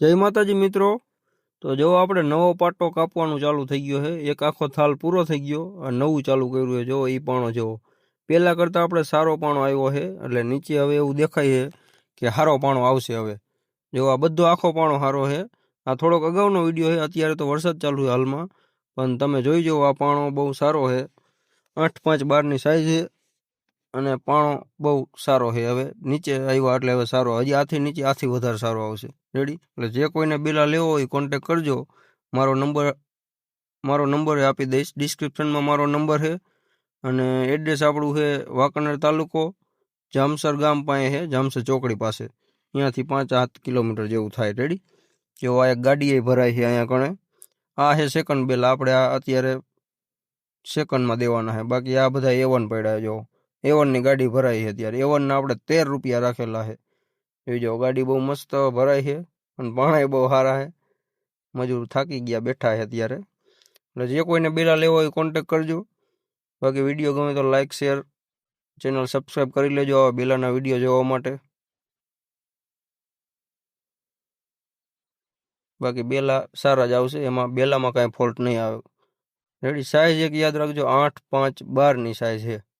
જય માતાજી મિત્રો. તો જો આપણે નવો પાટો કાપવાનું ચાલુ થઈ ગયો છે, એક આખો થાલ પૂરો થઈ ગયો અને નવું ચાલુ કર્યું છે, જો એ પાણો જેવો પહેલાં કરતાં આપણે સારો પાણો આવ્યો છે, એટલે નીચે હવે એવું દેખાય છે કે સારો પાણો આવશે હવે. જો આ બધો આખો પાણો સારો છે, આ થોડોક અગાઉનો વીડિયો છે, અત્યારે તો વરસાદ ચાલુ છે હાલમાં. પણ તમે જોઈ જુઓ, આ પાણો બહુ સારો છે. આઠ પાંચ બારની સાઈઝ છે. અને પાણો બહુ સારો છે. હવે નીચે આવ્યા એટલે હવે સારો. હજી આથી નીચે, આથી વધારે સારો આવશે. રેડી એટલે જે કોઈને બિલા લેવો હોય કોન્ટેક કરજો. મારો નંબર મારો નંબર આપી દઈશ. ડિસ્ક્રિપ્શનમાં મારો નંબર છે. અને એડ્રેસ આપણું છે વાંકનેર તાલુકો, જામસર ગામ પાસે છે, જામસર ચોકડી પાસે. અહીંયાથી પાંચ સાત કિલોમીટર જેવું થાય. રેડી જો આ એક ગાડીએ ભરાય છે અહીંયા કણે. આ છે સેકન્ડ બેલ આપણે આ અત્યારે સેકન્ડમાં દેવાના છે. બાકી આ બધા એવન પડ્યા જો. એવનની ગાડી ભરાઈ છે અત્યારે. એવનના આપણે તેર રૂપિયા રાખેલા છે. જોઈ જો ગાડી બહુ મસ્ત ભરાય છે અને પાણાય બહુ સારા છે. મજૂર થાકી ગયા બેઠા છે અત્યારે. એટલે જે કોઈને બેલા લેવો હોય કોન્ટેક કરજો. બાકી વીડિયો ગમે તો લાઇક શેર ચેનલ સબસ્ક્રાઈબ કરી લેજો આવા બેલાના વીડિયો જોવા માટે. બાકી બેલા સારા જ આવશે. એમાં બેલામાં કાંઈ ફોલ્ટ નહીં આવે. રેડી સાઇઝ એક યાદ રાખજો, આઠ, પાંચ, બારની સાઇઝ છે.